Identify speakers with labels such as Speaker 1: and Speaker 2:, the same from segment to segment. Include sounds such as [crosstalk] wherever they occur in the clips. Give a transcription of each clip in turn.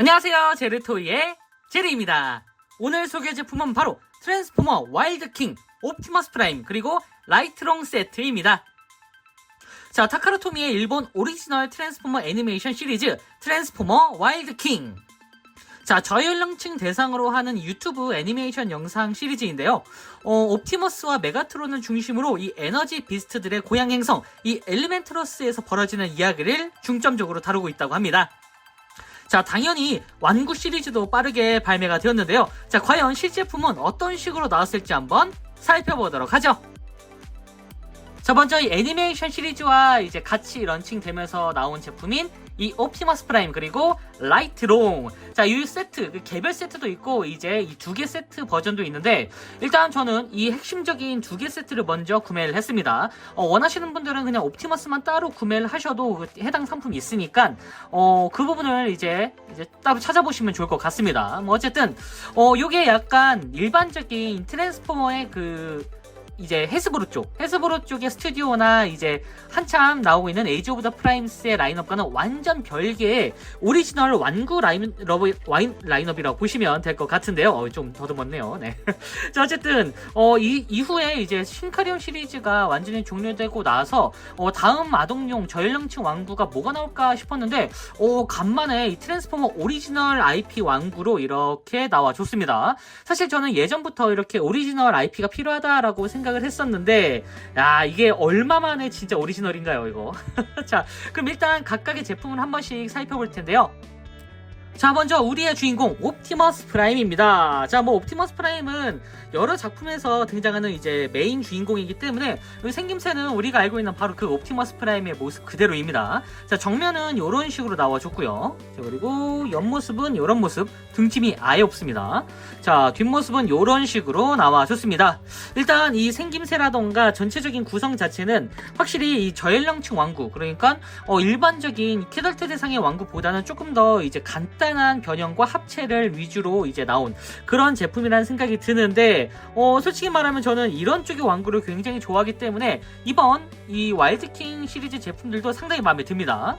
Speaker 1: 안녕하세요. 제르토이의 제르입니다. 오늘 소개 제품은 바로 트랜스포머 와일드킹, 옵티머스 프라임, 그리고 라이트롱 세트입니다. 자, 타카라토미의 일본 오리지널 트랜스포머 애니메이션 시리즈 트랜스포머 와일드킹. 자, 저연령층 대상으로 하는 유튜브 애니메이션 영상 시리즈인데요. 어, 옵티머스와 메가트론을 중심으로 이 에너지 비스트들의 고향 행성, 이 엘리멘트러스에서 벌어지는 이야기를 중점적으로 다루고 있다고 합니다. 자, 당연히 완구 시리즈도 빠르게 발매가 되었는데요. 자, 과연 실제품은 어떤 식으로 나왔을지 한번 살펴보도록 하죠. 자, 먼저 이 애니메이션 시리즈와 이제 같이 런칭되면서 나온 제품인 이 옵티머스 프라임 그리고 라이트롱 자이 세트 그 개별 세트도 있고 이제 이 두 개 세트 버전도 있는데 일단 저는 이 핵심적인 두 개 세트를 먼저 구매를 했습니다. 어, 원하시는 분들은 그냥 옵티머스만 따로 구매를 하셔도 그 해당 상품이 있으니까 어, 그 부분을 이제 이제 따로 찾아보시면 좋을 것 같습니다. 뭐 어쨌든 어 요게 약간 일반적인 트랜스포머의 그 이제 헤스브루 쪽, 헤스브루 쪽의 스튜디오나 이제 한참 나오고 있는 에이지 오브 더 프라임스의 라인업과는 완전 별개의 오리지널 완구 라인, 러브, 와인 라인업이라고 보시면 될 것 같은데요. 어, 좀 더듬었네요. 네. [laughs] 자, 어쨌든, 어, 이, 이후에 이제 신카리온 시리즈가 완전히 종료되고 나서, 어, 다음 아동용 저연령층 완구가 뭐가 나올까 싶었는데, 어, 간만에 이 트랜스포머 오리지널 IP 완구로 이렇게 나와줬습니다. 사실 저는 예전부터 이렇게 오리지널 IP가 필요하다라고 생각 을 했었는데, 야, 이게 얼마만에 진짜 오리지널인가요, 이거? [laughs] 자, 그럼 일단 각각의 제품을 한 번씩 살펴볼 텐데요. 자, 먼저 우리의 주인공 옵티머스 프라임입니다. 자, 뭐 옵티머스 프라임은 여러 작품에서 등장하는 이제 메인 주인공이기 때문에 생김새는 우리가 알고 있는 바로 그 옵티머스 프라임의 모습 그대로입니다. 자, 정면은 이런 식으로 나와줬고요. 자, 그리고 옆모습은 이런 모습, 등짐이 아예 없습니다. 자, 뒷모습은 이런 식으로 나와줬습니다. 일단 이 생김새라던가 전체적인 구성 자체는 확실히 이 저연령층 왕구, 그러니까 어, 일반적인 키덜트 대상의 왕구보다는 조금 더 이제 간단 한 변형과 합체를 위주로 이제 나온 그런 제품이라는 생각이 드는데 어, 솔직히 말하면 저는 이런 쪽의 왕구를 굉장히 좋아하기 때문에 이번 이 와일드킹 시리즈 제품들도 상당히 마음에 듭니다.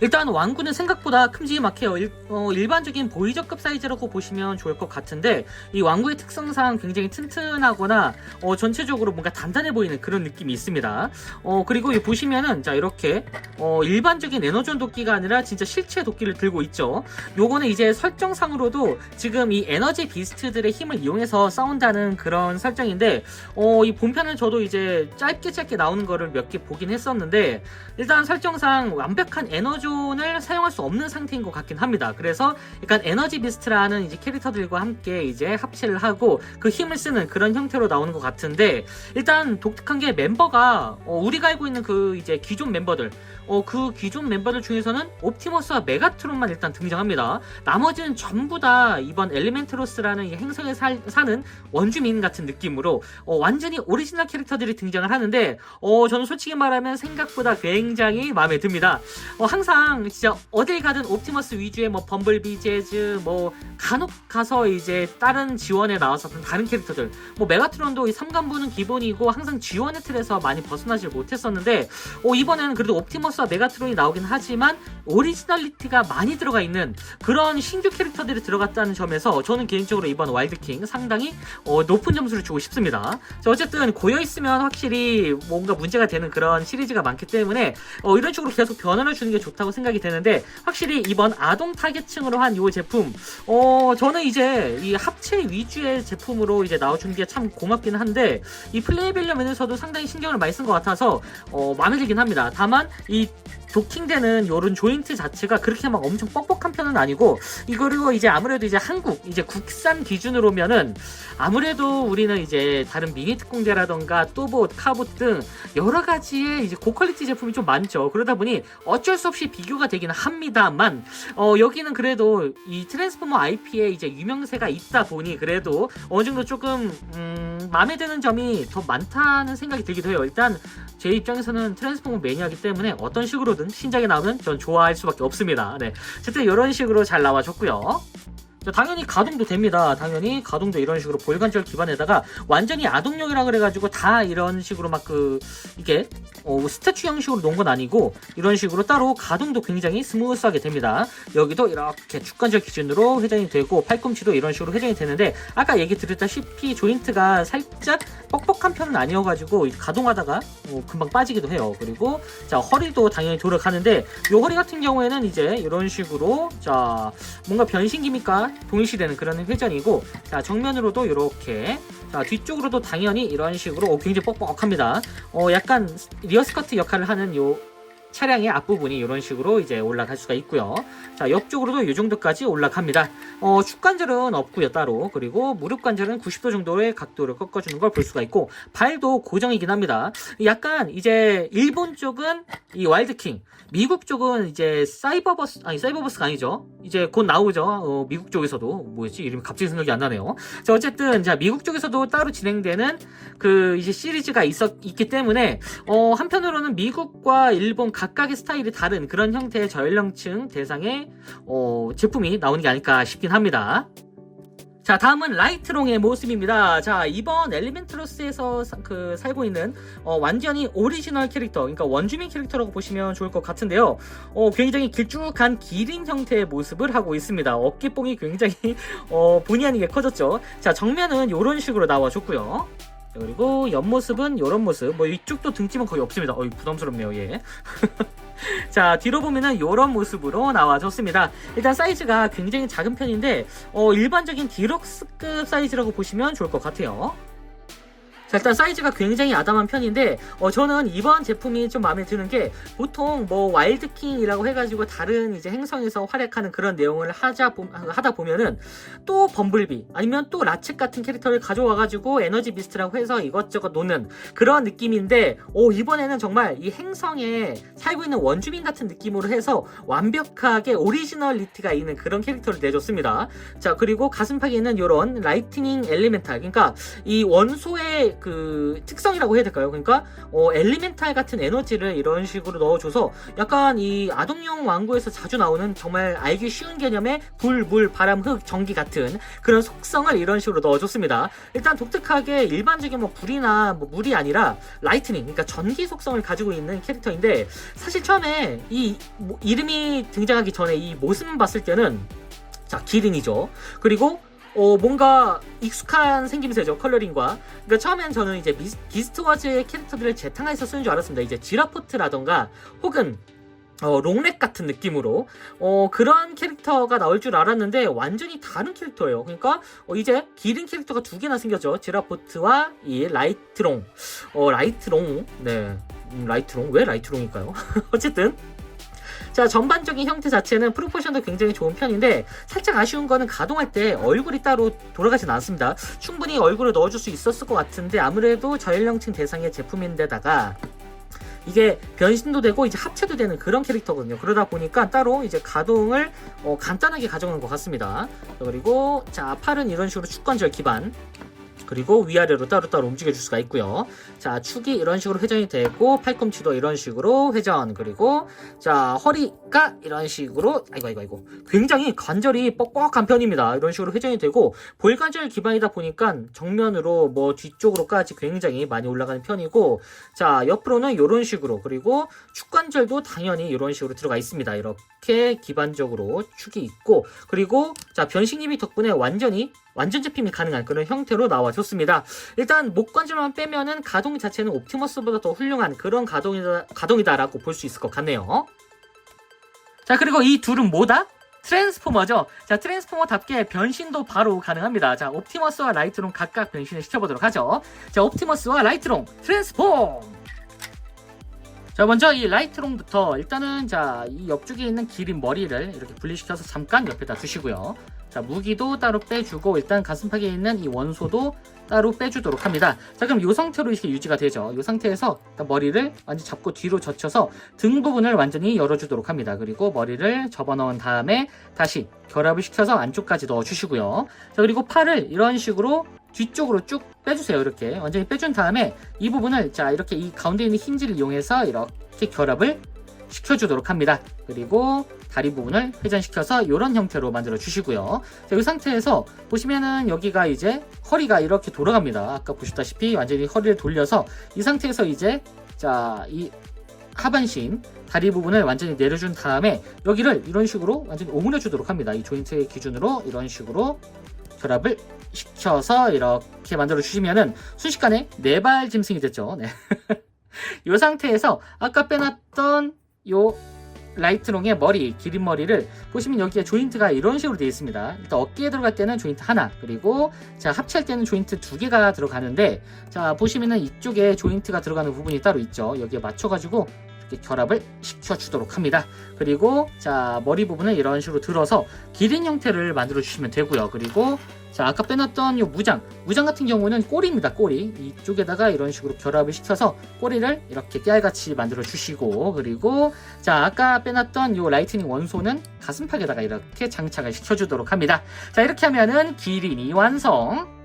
Speaker 1: 일단 왕구는 생각보다 큼지막해요. 일, 어, 일반적인 보이저급 사이즈라고 보시면 좋을 것 같은데 이 왕구의 특성상 굉장히 튼튼하거나 어, 전체적으로 뭔가 단단해 보이는 그런 느낌이 있습니다. 어, 그리고 이 보시면은 자 이렇게 어, 일반적인 에너존 도끼가 아니라 진짜 실체 도끼를 들고 있죠. 요거는 이제 설정상으로도 지금 이 에너지 비스트들의 힘을 이용해서 싸운다는 그런 설정인데 어, 이 본편은 저도 이제 짧게 짧게 나오는 거를 몇 개 보긴 했었는데 일단 설정상 완벽한 에너 존을 사용할 수 없는 상태인 것 같긴 합니다. 그래서 약간 에너지 비스트라는 이제 캐릭터들과 함께 이제 합체를 하고 그 힘을 쓰는 그런 형태로 나오는 것 같은데 일단 독특한 게 멤버가 어, 우리가 알고 있는 그 이제 기존 멤버들 어, 그 기존 멤버들 중에서는 옵티머스와 메가트론만 일단 등장합니다. 나머지는 전부 다 이번 엘리멘트로스라는 이 행성에 살, 사는 원주민 같은 느낌으로 어, 완전히 오리지널 캐릭터들이 등장을 하는데 어, 저는 솔직히 말하면 생각보다 굉장히 마음에 듭니다. 어, 항상 진짜 어딜 가든 옵티머스 위주의 뭐 범블비 재즈 뭐 간혹 가서 이제 다른 지원에 나왔었던 다른 캐릭터들 뭐 메가트론도 이 삼관부는 기본이고 항상 지원의 틀에서 많이 벗어나질 못했었는데 어, 이번에는 그래도 옵티머스 와 메가트론이 나오긴 하지만 오리지널리티가 많이 들어가 있는 그런 신규 캐릭터들이 들어갔다는 점에서 저는 개인적으로 이번 와일드킹 상당히 어, 높은 점수를 주고 싶습니다. 자, 어쨌든 고여 있으면 확실히 뭔가 문제가 되는 그런 시리즈가 많기 때문에 어, 이런 식으로 계속 변화를 주는 게 좋다고 생각이 되는데 확실히 이번 아동 타겟층으로 한 이 제품 어 저는 이제 이 합체 위주의 제품으로 이제 나와준 게 참 고맙긴 한데 이 플레이빌려 면에서도 상당히 신경을 많이 쓴 것 같아서 어 마음에 들긴 합니다. 다만 이 도킹되는 요런 조인트 자체가 그렇게 막 엄청 뻑뻑한 편은 아니고 이거를 이제 아무래도 이제 한국 이제 국산 기준으로면은 아무래도 우리는 이제 다른 미니 특공대라던가 또봇 카봇 등 여러 가지의 이제 고퀄리티 제품이 좀 많죠. 그러다 보니 어쩔 수 없이 비교가 되기는 합니다만 어 여기는 그래도 이 트랜스포머 IP에 이제 유명세가 있다 보니 그래도 어느 정도 조금 음 마음에 드는 점이 더 많다는 생각이 들기도 해요. 일단 제 입장에서는 트랜스포머 매니아이기 때문에 어떤 식으로든 신작이 나오면 전 좋아할 수밖에 없습니다. 네. 어쨌든 이런 식으로 잘 나와줬고요. 자, 당연히 가동도 됩니다. 당연히 가동도 이런 식으로 볼관절 기반에다가 완전히 아동용이라 그래가지고 다 이런 식으로 막 그 이게 어, 스태츄 형식으로 놓은 건 아니고 이런 식으로 따로 가동도 굉장히 스무스하게 됩니다. 여기도 이렇게 축관절 기준으로 회전이 되고 팔꿈치도 이런 식으로 회전이 되는데 아까 얘기 드렸다시피 조인트가 살짝 뻑뻑한 편은 아니어가지고 가동하다가 어, 금방 빠지기도 해요. 그리고 자 허리도 당연히 돌아가는데 이 허리 같은 경우에는 이제 이런 식으로 자 뭔가 변신 기 동일시되는 그런 회전이고 자 정면으로도 이렇게 자 뒤쪽으로도 당연히 이런 식으로 어, 굉장히 뻑뻑합니다. 어 약간 리어스커트 역할을 하는 요 차량의 앞부분이 이런 식으로 이제 올라갈 수가 있고요. 자 옆쪽으로도 이 정도까지 올라갑니다. 어 축 관절은 없고요 따로 그리고 무릎 관절은 90도 정도의 각도를 꺾어주는 걸 볼 수가 있고 발도 고정이긴 합니다. 약간 이제 일본 쪽은 이 와일드킹 미국 쪽은 이제 사이버버스 아니 사이버버스가 아니죠. 이제 곧 나오죠. 어, 미국 쪽에서도 뭐였지 이름이 갑자기 생각이 안 나네요. 자 어쨌든 자 미국 쪽에서도 따로 진행되는 그 이제 시리즈가 있었 있기 때문에 어 한편으로는 미국과 일본 각각의 스타일이 다른 그런 형태의 저연령층 대상의 어, 제품이 나오는 게 아닐까 싶긴 합니다. 자 다음은 라이트롱의 모습입니다. 자 이번 엘리멘트로스에서 사- 그 살고 있는 어, 완전히 오리지널 캐릭터, 그러니까 원주민 캐릭터라고 보시면 좋을 것 같은데요. 어, 굉장히 길쭉한 기린 형태의 모습을 하고 있습니다. 어깨뽕이 굉장히 [laughs] 어, 본의 아니게 커졌죠. 자 정면은 이런 식으로 나와줬고요. 자, 그리고 옆모습은 이런 모습. 뭐 이쪽도 등짐은 거의 없습니다. 어이 부담스럽네요, 얘. [laughs] 자 뒤로 보면은 이런 모습으로 나와줬습니다. 일단 사이즈가 굉장히 작은 편인데 어, 일반적인 디럭스급 사이즈라고 보시면 좋을 것 같아요. 자, 일단 사이즈가 굉장히 아담한 편인데 어, 저는 이번 제품이 좀 마음에 드는 게 보통 뭐 와일드킹이라고 해가지고 다른 이제 행성에서 활약하는 그런 내용을 하자 보, 하다 보면은 또 범블비 아니면 또 라쳇 같은 캐릭터를 가져와가지고 에너지 비스트라고 해서 이것저것 노는 그런 느낌인데 오, 이번에는 정말 이 행성에 살고 있는 원주민 같은 느낌으로 해서 완벽하게 오리지널리티가 있는 그런 캐릭터를 내줬습니다. 자 그리고 가슴팍에 있는 이런 라이트닝 엘리멘탈 그러니까 이 원소의 그 특성이라고 해야 될까요? 그러니까 어, 엘리멘탈 같은 에너지를 이런 식으로 넣어줘서 약간 이 아동용 왕국에서 자주 나오는 정말 알기 쉬운 개념의 불, 물, 바람, 흙, 전기 같은 그런 속성을 이런 식으로 넣어줬습니다. 일단 독특하게 일반적인 뭐 불이나 뭐 물이 아니라 라이트닝, 그러니까 전기 속성을 가지고 있는 캐릭터인데 사실 처음에 이 뭐, 이름이 등장하기 전에 이 모습만 봤을 때는 자 기린이죠. 그리고 어, 뭔가 익숙한 생김새죠 컬러링과. 그러니까 처음엔 저는 이제 미스, 비스트워즈의 캐릭터들을 재탕해서 쓰는 줄 알았습니다. 이제 지라포트라던가 혹은 어, 롱렉 같은 느낌으로. 어, 그런 캐릭터가 나올 줄 알았는데 완전히 다른 캐릭터예요. 그러니까 어, 이제 기린 캐릭터가 두 개나 생겼죠. 지라포트와 이 라이트롱. 어, 라이트롱. 네. 음, 라이트롱? 왜 라이트롱일까요? [laughs] 어쨌든 자 전반적인 형태 자체는 프로포션도 굉장히 좋은 편인데 살짝 아쉬운 거는 가동할 때 얼굴이 따로 돌아가진 않습니다. 충분히 얼굴을 넣어줄 수 있었을 것 같은데 아무래도 저연령층 대상의 제품인데다가 이게 변신도 되고 이제 합체도 되는 그런 캐릭터거든요. 그러다 보니까 따로 이제 가동을 어, 간단하게 가져간 것 같습니다. 그리고 자 팔은 이런 식으로 축관절 기반 그리고 위아래로 따로따로 움직여 줄 수가 있고요. 자, 축이 이런 식으로 회전이 되고 팔꿈치도 이런 식으로 회전 그리고 자, 허리 가 이런 식으로 아이고 아이고 아이고 굉장히 관절이 뻑뻑한 편입니다. 이런 식으로 회전이 되고 볼관절 기반이다 보니까 정면으로 뭐 뒤쪽으로까지 굉장히 많이 올라가는 편이고 자, 옆으로는 이런 식으로 그리고 축관절도 당연히 이런 식으로 들어가 있습니다. 이렇게 기반적으로 축이 있고 그리고 자, 변신기미 덕분에 완전히 완전 잡힘이 가능한 그런 형태로 나와줬습니다. 일단 목관절만 빼면은 가동 자체는 옵티머스보다 더 훌륭한 그런 가동이다, 가동이다라고 볼 수 있을 것 같네요. 자, 그리고 이 둘은 뭐다? 트랜스포머죠. 자, 트랜스포머답게 변신도 바로 가능합니다. 자, 옵티머스와 라이트롱 각각 변신을 시켜보도록 하죠. 자, 옵티머스와 라이트롱 트랜스폼! 자, 먼저 이 라이트롱부터 일단은 자, 이 옆쪽에 있는 기린 머리를 이렇게 분리시켜서 잠깐 옆에다 두시고요. 자, 무기도 따로 빼주고 일단 가슴팍에 있는 이 원소도 따로 빼주도록 합니다. 자, 그럼 이 상태로 이렇게 유지가 되죠. 이 상태에서 머리를 완전 잡고 뒤로 젖혀서 등 부분을 완전히 열어주도록 합니다. 그리고 머리를 접어넣은 다음에 다시 결합을 시켜서 안쪽까지 넣어주시고요. 자, 그리고 팔을 이런 식으로 뒤쪽으로 쭉 빼주세요. 이렇게 완전히 빼준 다음에 이 부분을 자 이렇게 이 가운데 있는 힌지를 이용해서 이렇게 결합을 시켜주도록 합니다. 그리고 다리 부분을 회전시켜서 이런 형태로 만들어 주시고요. 자, 이 상태에서 보시면은 여기가 이제 허리가 이렇게 돌아갑니다. 아까 보셨다시피 완전히 허리를 돌려서 이 상태에서 이제 자, 이 하반신 다리 부분을 완전히 내려준 다음에 여기를 이런 식으로 완전히 오므려 주도록 합니다. 이 조인트의 기준으로 이런 식으로 결합을 시켜서 이렇게 만들어 주시면은 순식간에 네 발 짐승이 됐죠. 네. [laughs] 이 상태에서 아까 빼놨던 요 라이트롱의 머리, 기린 머리를 보시면 여기에 조인트가 이런 식으로 되어 있습니다. 일단 어깨에 들어갈 때는 조인트 하나, 그리고 자 합체할 때는 조인트 두 개가 들어가는데 자 보시면은 이쪽에 조인트가 들어가는 부분이 따로 있죠. 여기에 맞춰가지고 결합을 시켜주도록 합니다. 그리고 자 머리 부분을 이런 식으로 들어서 기린 형태를 만들어 주시면 되고요. 그리고 자 아까 빼놨던 이 무장 무장 같은 경우는 꼬리입니다 꼬리 이쪽에다가 이런 식으로 결합을 시켜서 꼬리를 이렇게 깨알같이 만들어 주시고 그리고 자 아까 빼놨던 이 라이트닝 원소는 가슴팍에다가 이렇게 장착을 시켜주도록 합니다 자 이렇게 하면은 기린이 완성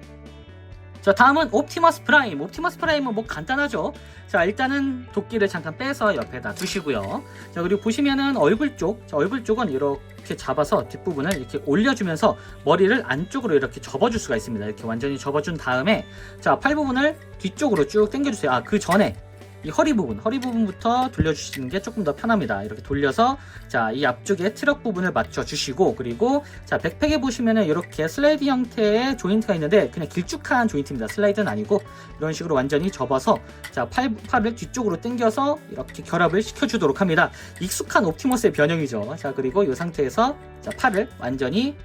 Speaker 1: 자 다음은 옵티머스 프라임. 옵티머스 프라임은 뭐 간단하죠. 자 일단은 도끼를 잠깐 빼서 옆에다 두시고요. 자 그리고 보시면은 얼굴 쪽 자, 얼굴 쪽은 이렇게 잡아서 뒷부분을 이렇게 올려주면서 머리를 안쪽으로 이렇게 접어줄 수가 있습니다. 이렇게 완전히 접어준 다음에 자 팔 부분을 뒤쪽으로 쭉 당겨주세요. 아 그 전에 이 허리 부분, 허리 부분부터 돌려주시는 게 조금 더 편합니다. 이렇게 돌려서 자, 이 앞쪽에 트럭 부분을 맞춰 주시고 그리고 자, 백팩에 보시면은 이렇게 슬라이드 형태의 조인트가 있는데 그냥 길쭉한 조인트입니다. 슬라이드는 아니고 이런 식으로 완전히 접어서 자, 팔, 팔을 뒤쪽으로 당겨서 이렇게 결합을 시켜주도록 합니다. 익숙한 옵티머스의 변형이죠. 자, 그리고 이 상태에서 자, 팔을 완전히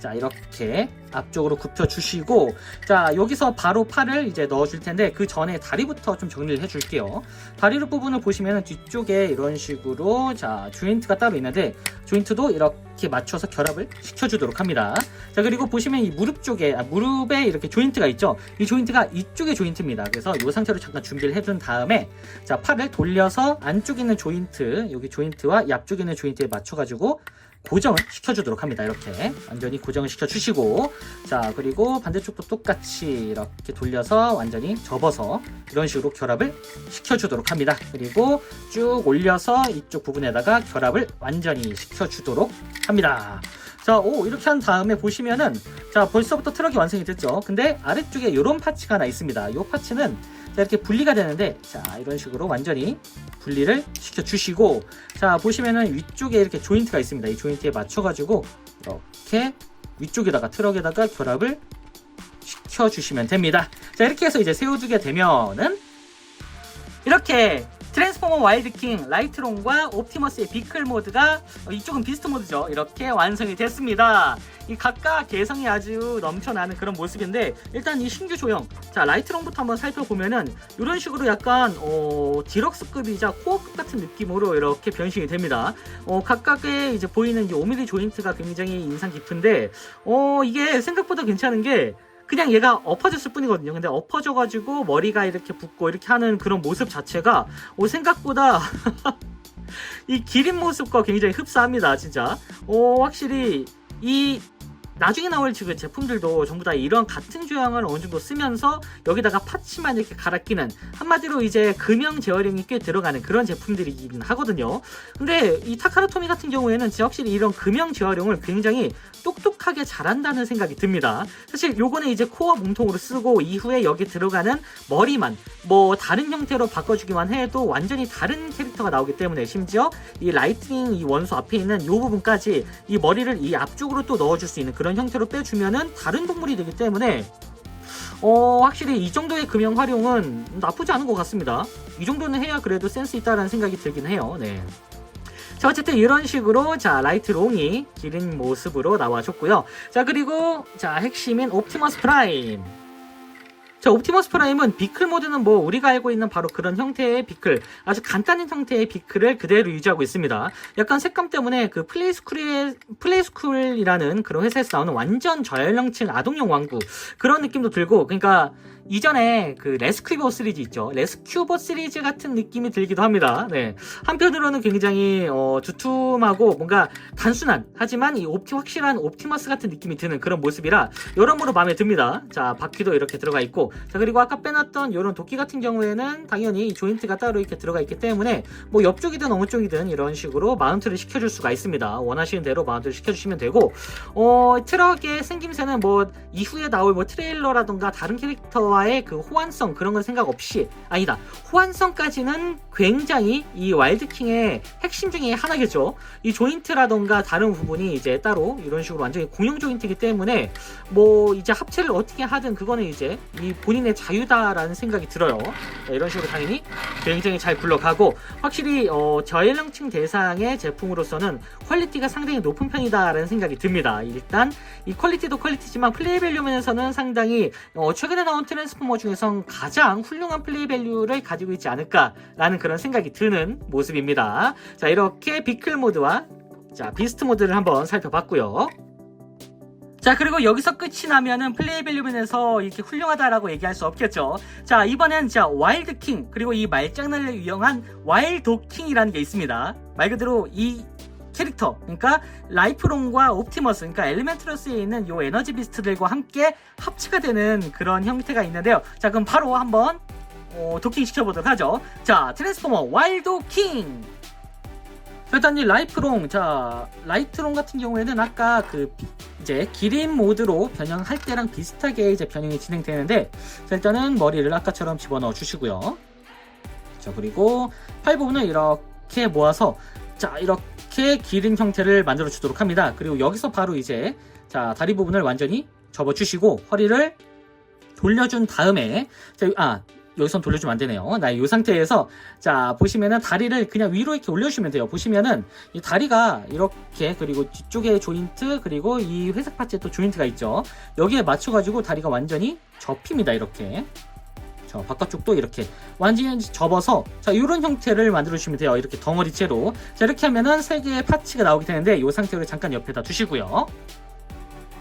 Speaker 1: 자 이렇게 앞쪽으로 굽혀 주시고 자 여기서 바로 팔을 이제 넣어 줄 텐데 그 전에 다리부터 좀 정리를 해 줄게요. 다리 부분을 보시면 뒤쪽에 이런 식으로 자 조인트가 따로 있는데 조인트도 이렇게 맞춰서 결합을 시켜 주도록 합니다. 자 그리고 보시면 이 무릎 쪽에 아, 무릎에 이렇게 조인트가 있죠? 이 조인트가 이쪽의 조인트입니다. 그래서 이 상태로 잠깐 준비를 해 준 다음에 자 팔을 돌려서 안쪽에 있는 조인트 여기 조인트와 이 앞쪽에 있는 조인트에 맞춰 가지고 고정을 시켜주도록 합니다. 이렇게 완전히 고정을 시켜주시고 자 그리고 반대쪽도 똑같이 이렇게 돌려서 완전히 접어서 이런 식으로 결합을 시켜주도록 합니다. 그리고 쭉 올려서 이쪽 부분에다가 결합을 완전히 시켜주도록 합니다. 자, 오, 이렇게 한 다음에 보시면은, 자, 벌써부터 트럭이 완성이 됐죠. 근데 아래쪽에 이런 파츠가 하나 있습니다. 이 파츠는 자, 이렇게 분리가 되는데, 자, 이런 식으로 완전히 분리를 시켜 주시고, 자, 보시면은 위쪽에 이렇게 조인트가 있습니다. 이 조인트에 맞춰 가지고, 이렇게 위쪽에다가 트럭에다가 결합을 시켜 주시면 됩니다. 자, 이렇게 해서 이제 세워두게 되면은, 이렇게 트랜스포머 와일드킹 라이트롱과 옵티머스의 비클 모드가 어, 이쪽은 비스트 모드죠. 이렇게 완성이 됐습니다. 이 각각 개성이 아주 넘쳐나는 그런 모습인데 일단 이 신규 조형 자 라이트롱부터 한번 살펴보면은 이런 식으로 약간 어, 디럭스급이자 코어급 같은 느낌으로 이렇게 변신이 됩니다. 어, 각각의 이제 보이는 이 5mm 조인트가 굉장히 인상 깊은데 어, 이게 생각보다 괜찮은 게 그냥 얘가 엎어졌을 뿐이거든요. 근데 엎어져가지고 머리가 이렇게 붙고 이렇게 하는 그런 모습 자체가 어, 생각보다 [laughs] 이 기린 모습과 굉장히 흡사합니다. 진짜. 어, 확실히 이 나중에 나올 지금 제품들도 전부 다 이런 같은 조형을 어느 정도 쓰면서 여기다가 파츠만 이렇게 갈아 끼는 한마디로 이제 금형 제어링이 꽤 들어가는 그런 제품들이긴 하거든요. 근데 이 타카라토미 같은 경우에는 확실히 이런 금형 제어링을 굉장히 똑똑하게 잘한다는 생각이 듭니다. 사실 요거는 이제 코어 몸통으로 쓰고 이후에 여기 들어가는 머리만 뭐 다른 형태로 바꿔주기만 해도 완전히 다른 캐릭터가 나오기 때문에 심지어 이 라이트닝 이 원소 앞에 있는 이 부분까지 이 머리를 이 앞쪽으로 또 넣어줄 수 있는 그런 형태로 빼주면은 다른 동물이 되기 때문에 어 확실히 이 정도의 금형 활용은 나쁘지 않은 것 같습니다. 이 정도는 해야 그래도 센스 있다라는 생각이 들긴 해요. 네. 자 어쨌든 이런 식으로 자 라이트 롱이 기린 모습으로 나와줬고요. 자 그리고 자 핵심인 옵티머스 프라임. 자, 옵티머스 프라임은 비클 모드는 뭐 우리가 알고 있는 바로 그런 형태의 비클, 아주 간단한 형태의 비클을 그대로 유지하고 있습니다. 약간 색감 때문에 그 플레이스쿨의 플레이스쿨이라는 그런 회사에서 나오는 완전 저연령층 아동용 왕구 그런 느낌도 들고, 그러니까 이전에 그 레스큐버 시리즈 있죠. 레스큐버 시리즈 같은 느낌이 들기도 합니다. 네. 한편으로는 굉장히 어, 두툼하고 뭔가 단순한 하지만 이 옵티 확실한 옵티머스 같은 느낌이 드는 그런 모습이라 여러모로 마음에 듭니다. 자 바퀴도 이렇게 들어가 있고 자 그리고 아까 빼놨던 이런 도끼 같은 경우에는 당연히 이 조인트가 따로 이렇게 들어가 있기 때문에 뭐 옆쪽이든 어느 쪽이든 이런 식으로 마운트를 시켜줄 수가 있습니다. 원하시는 대로 마운트를 시켜주시면 되고 어 트럭의 생김새는 뭐 이후에 나올 뭐 트레일러라던가 다른 캐릭터와 와의 그 호환성 그런 건 생각 없이 아니다. 호환성까지는 굉장히 이 와일드킹의 핵심 중에 하나겠죠. 이 조인트라던가 다른 부분이 이제 따로 이런 식으로 완전히 공용 조인트이기 때문에 뭐 이제 합체를 어떻게 하든 그거는 이제 이 본인의 자유다라는 생각이 들어요. 자, 이런 식으로 당연히 굉장히 잘 굴러가고 확실히 어, 저연령층 대상의 제품으로서는 퀄리티가 상당히 높은 편이다라는 생각이 듭니다. 일단 이 퀄리티도 퀄리티지만 플레이 밸류 면에서는 상당히 어, 최근에 나온 트랜 스포머 중에선 가장 훌륭한 플레이 밸류를 가지고 있지 않을까라는 그런 생각이 드는 모습입니다. 자 이렇게 비클 모드와 자 비스트 모드를 한번 살펴봤고요. 자 그리고 여기서 끝이 나면은 플레이 밸류 면에서 이렇게 훌륭하다라고 얘기할 수 없겠죠. 자 이번엔 자 와일드 킹 그리고 이 말장난을 이용한 와일드 킹이라는 게 있습니다. 말 그대로 이 캐릭터 그러니까 라이프론과 옵티머스 그러니까 엘리멘트러스에 있는 요 에너지 비스트들과 함께 합체가 되는 그런 형태가 있는데요. 자 그럼 바로 한번 어, 도킹 시켜보도록 하죠. 자 트랜스포머 와일드 킹! 일단 이 라이프롱 자 라이트롱 같은 경우에는 아까 그 비- 이제 기린 모드로 변형할 때랑 비슷하게 이제 변형이 진행되는데 자, 일단은 머리를 아까처럼 집어넣어 주시고요. 자 그리고 팔 부분을 이렇게 모아서 자 이렇게 기린 형태를 만들어 주도록 합니다. 그리고 여기서 바로 이제 자 다리 부분을 완전히 접어 주시고 허리를 돌려준 다음에 자, 아 여기선 돌려주면 안 되네요. 나 이 상태에서 자 보시면은 다리를 그냥 위로 이렇게 올려주시면 돼요. 보시면은 이 다리가 이렇게 그리고 뒤쪽에 조인트 그리고 이 회색 파츠에 또 조인트가 있죠. 여기에 맞춰 가지고 다리가 완전히 접힙니다 이렇게 저 바깥쪽도 이렇게 완전히 접어서 자 이런 형태를 만들어 주시면 돼요. 이렇게 덩어리째로. 자 이렇게 하면은 세 개의 파츠가 나오게 되는데 이 상태로 잠깐 옆에다 두시고요.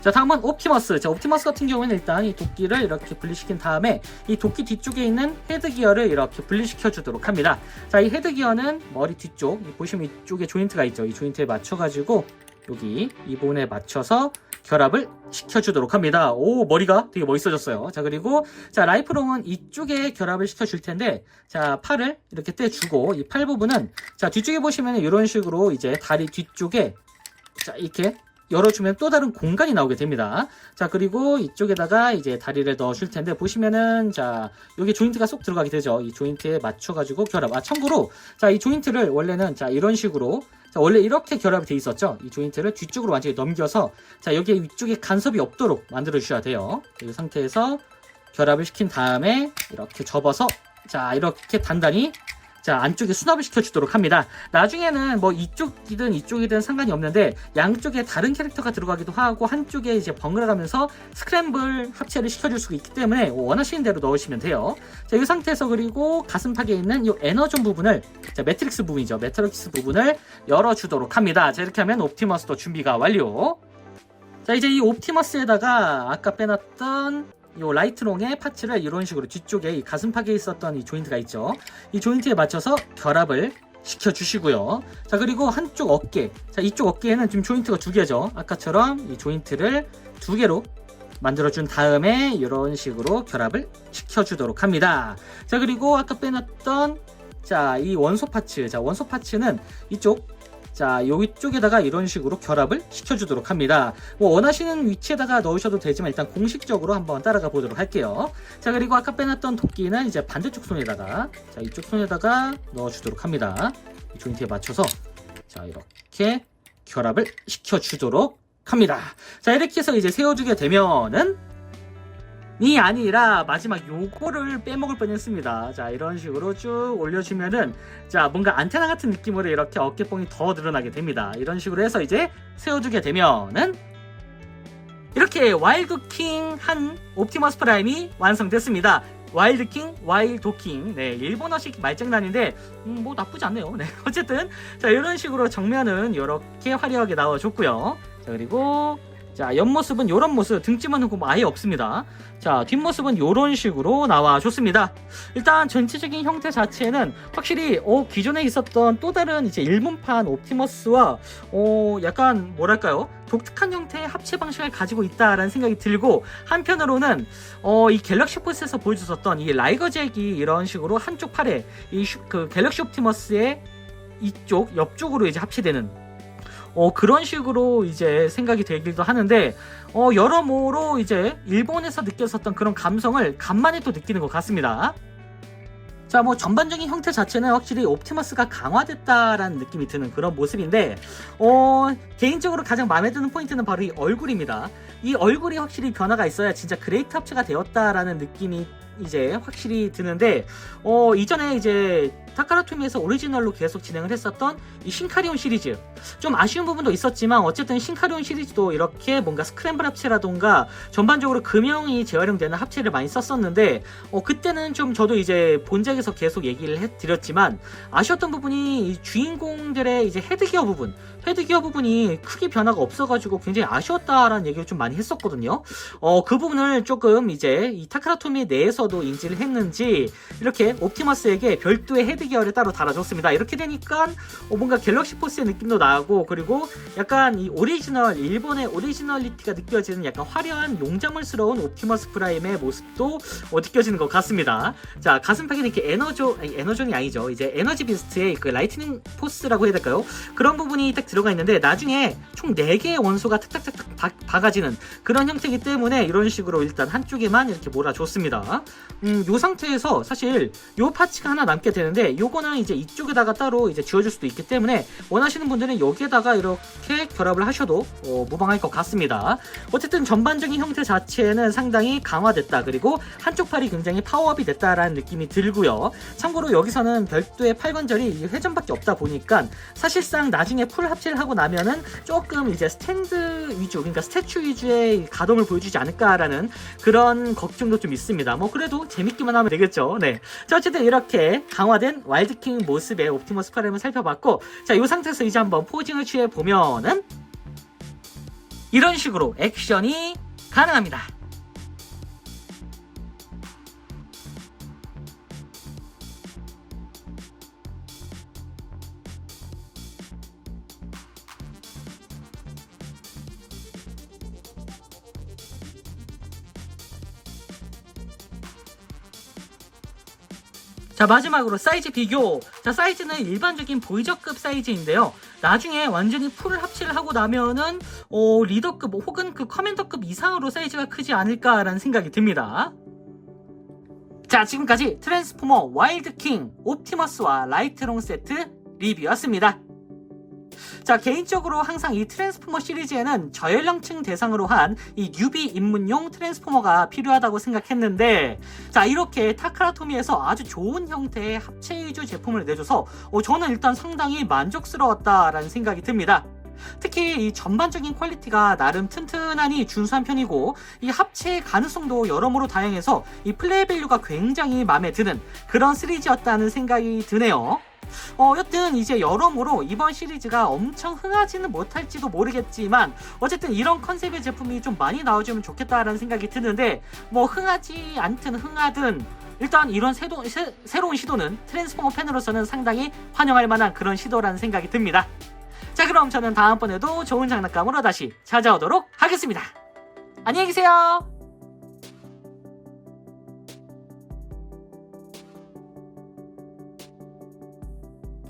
Speaker 1: 자 다음은 옵티머스. 자 옵티머스 같은 경우에는 일단 이 도끼를 이렇게 분리시킨 다음에 이 도끼 뒤쪽에 있는 헤드기어를 이렇게 분리시켜 주도록 합니다. 자 이 헤드기어는 머리 뒤쪽 이 보시면 이쪽에 조인트가 있죠. 이 조인트에 맞춰 가지고 여기 이 부분에 맞춰서 결합을 시켜주도록 합니다. 오 머리가 되게 멋있어졌어요. 자 그리고 자 라이프롱은 이쪽에 결합을 시켜줄 텐데 자 팔을 이렇게 떼주고 이 팔 부분은 자 뒤쪽에 보시면 이런 식으로 이제 다리 뒤쪽에 자 이렇게 열어주면 또 다른 공간이 나오게 됩니다. 자 그리고 이쪽에다가 이제 다리를 넣어줄 텐데 보시면은 자 여기 조인트가 쏙 들어가게 되죠. 이 조인트에 맞춰가지고 결합. 아 참고로 자 이 조인트를 원래는 자 이런 식으로 자, 원래 이렇게 결합이 돼 있었죠. 이 조인트를 뒤쪽으로 완전히 넘겨서 자 여기 위쪽에 간섭이 없도록 만들어 주셔야 돼요. 이 상태에서 결합을 시킨 다음에 이렇게 접어서 자 이렇게 단단히 자 안쪽에 수납을 시켜주도록 합니다. 나중에는 뭐 이쪽이든 이쪽이든 상관이 없는데 양쪽에 다른 캐릭터가 들어가기도 하고 한쪽에 이제 번갈아가면서 스크램블 합체를 시켜줄 수가 있기 때문에 원하시는 대로 넣으시면 돼요. 자, 이 상태에서 그리고 가슴팍에 있는 이 에너존 부분을 자, 매트릭스 부분이죠. 매트릭스 부분을 열어주도록 합니다. 자, 이렇게 하면 옵티머스도 준비가 완료. 자, 이제 이 옵티머스에다가 아까 빼놨던 이 라이트롱의 파츠를 이런 식으로 뒤쪽에 이 가슴팍에 있었던 이 조인트가 있죠. 이 조인트에 맞춰서 결합을 시켜주시고요. 자, 그리고 한쪽 어깨. 자, 이쪽 어깨에는 지금 조인트가 두 개죠. 아까처럼 이 조인트를 두 개로 만들어준 다음에 이런 식으로 결합을 시켜주도록 합니다. 자, 그리고 아까 빼놨던 자, 이 원소 파츠. 자, 원소 파츠는 이쪽 자, 여기 쪽에다가 이런 식으로 결합을 시켜주도록 합니다. 뭐 원하시는 위치에다가 넣으셔도 되지만 일단 공식적으로 한번 따라가 보도록 할게요. 자, 그리고 아까 빼놨던 도끼는 이제 반대쪽 손에다가 자, 이쪽 손에다가 넣어주도록 합니다. 이 조인트에 맞춰서 자, 이렇게 결합을 시켜주도록 합니다. 자, 이렇게 해서 이제 세워주게 되면은 이 아니라 마지막 요거를 빼먹을 뻔했습니다. 자 이런 식으로 쭉 올려주면은 자 뭔가 안테나 같은 느낌으로 이렇게 어깨뽕이 더 늘어나게 됩니다. 이런 식으로 해서 이제 세워주게 되면은 이렇게 와일드킹 한 옵티머스 프라임이 완성됐습니다. 와일드킹, 와일도킹, 네 일본어식 말장난인데 음, 뭐 나쁘지 않네요. 네 [laughs] 어쨌든 자 이런 식으로 정면은 이렇게 화려하게 나와줬고요. 자 그리고 자 옆모습은 이런 모습 등짐은 뭐 아예 없습니다. 자 뒷모습은 이런 식으로 나와줬습니다. 일단 전체적인 형태 자체는 확실히 어, 기존에 있었던 또 다른 이제 일본판 옵티머스와 어, 약간 뭐랄까요 독특한 형태의 합체 방식을 가지고 있다라는 생각이 들고 한편으로는 어, 이 갤럭시 포스에서 보여줬었던 이 라이거 잭이 이런 식으로 한쪽 팔에 이 그 갤럭시 옵티머스의 이쪽 옆쪽으로 이제 합체되는 어, 그런 식으로 이제 생각이 되기도 하는데 어, 여러모로 이제 일본에서 느꼈었던 그런 감성을 간만에 또 느끼는 것 같습니다. 자, 뭐 전반적인 형태 자체는 확실히 옵티머스가 강화됐다라는 느낌이 드는 그런 모습인데, 어, 개인적으로 가장 마음에 드는 포인트는 바로 이 얼굴입니다. 이 얼굴이 확실히 변화가 있어야 진짜 그레이트 합체가 되었다라는 느낌이 이제 확실히 드는데, 어, 이전에 이제 타카라토미에서 오리지널로 계속 진행을 했었던 이 신카리온 시리즈. 좀 아쉬운 부분도 있었지만, 어쨌든 신카리온 시리즈도 이렇게 뭔가 스크램블 합체라던가 전반적으로 금형이 재활용되는 합체를 많이 썼었는데, 어, 그때는 좀 저도 이제 본작에서 계속 얘기를 해드렸지만, 아쉬웠던 부분이 이 주인공들의 이제 헤드기어 부분, 헤드기어 부분이 크게 변화가 없어가지고 굉장히 아쉬웠다라는 얘기를 좀 많이 했었거든요. 어, 그 부분을 조금 이제 이 타카라토미 내에서도 인지를 했는지, 이렇게 옵티머스에게 별도의 헤드 기어를 따로 달아줬습니다. 이렇게 되니까 어, 뭔가 갤럭시 포스의 느낌도 나고, 그리고 약간 이 오리지널, 일본의 오리지널리티가 느껴지는 약간 화려한 용자물스러운 옵티머스 프라임의 모습도 어, 느껴지는 것 같습니다. 자, 가슴팍에 이렇게 에너조, 아니, 에너존이 아니죠. 이제 에너지 비스트의 그 라이트닝 포스라고 해야 될까요? 그런 부분이 딱 들어가 있는데 나중에 총 4개의 원소가 탁탁탁 박- 박아지는 그런 형태이기 때문에 이런 식으로 일단 한쪽에만 이렇게 몰아줬습니다. 음, 요 상태에서 사실 요 파츠가 하나 남게 되는데 요거는 이제 이쪽에다가 따로 이제 지워줄 수도 있기 때문에 원하시는 분들은 여기에다가 이렇게 결합을 하셔도 어, 무방할 것 같습니다. 어쨌든 전반적인 형태 자체는 상당히 강화됐다. 그리고 한쪽 팔이 굉장히 파워업이 됐다라는 느낌이 들고요. 참고로 여기서는 별도의 팔관절이 이 회전밖에 없다 보니까 사실상 나중에 풀 합체를 하고 나면은 조금 이제 스탠드 위주, 그러니까 스태츄 위주의 가동을 보여주지 않을까라는 그런 걱정도 좀 있습니다. 뭐 그래도 재밌기만 하면 되겠죠. 네. 자, 어쨌든 이렇게 강화된 와일드킹 모습의 옵티머스 프라임을 살펴봤고, 자, 이 상태에서 이제 한번 포징을 취해 보면은 이런 식으로 액션이 가능합니다. 자 마지막으로 사이즈 비교. 자 사이즈는 일반적인 보이저급 사이즈인데요. 나중에 완전히 풀 합체를 하고 나면은 어, 리더급 혹은 그 커맨더급 이상으로 사이즈가 크지 않을까라는 생각이 듭니다. 자 지금까지 트랜스포머 와일드킹 옵티머스와 라이트롱 세트 리뷰였습니다 자 개인적으로 항상 이 트랜스포머 시리즈에는 저연령층 대상으로 한 이 뉴비 입문용 트랜스포머가 필요하다고 생각했는데 자 이렇게 타카라토미에서 아주 좋은 형태의 합체 위주 제품을 내줘서 어, 저는 일단 상당히 만족스러웠다라는 생각이 듭니다. 특히 이 전반적인 퀄리티가 나름 튼튼하니 준수한 편이고 이 합체 가능성도 여러모로 다양해서 이 플레이 밸류가 굉장히 마음에 드는 그런 시리즈였다는 생각이 드네요. 어, 여튼 이제 여러모로 이번 시리즈가 엄청 흥하지는 못할지도 모르겠지만 어쨌든 이런 컨셉의 제품이 좀 많이 나와주면 좋겠다라는 생각이 드는데 뭐 흥하지 않든 흥하든 일단 이런 새도, 새, 새로운 시도는 트랜스포머 팬으로서는 상당히 환영할 만한 그런 시도라는 생각이 듭니다. 자 그럼 저는 다음번에도 좋은 장난감으로 다시 찾아오도록 하겠습니다. 안녕히 계세요.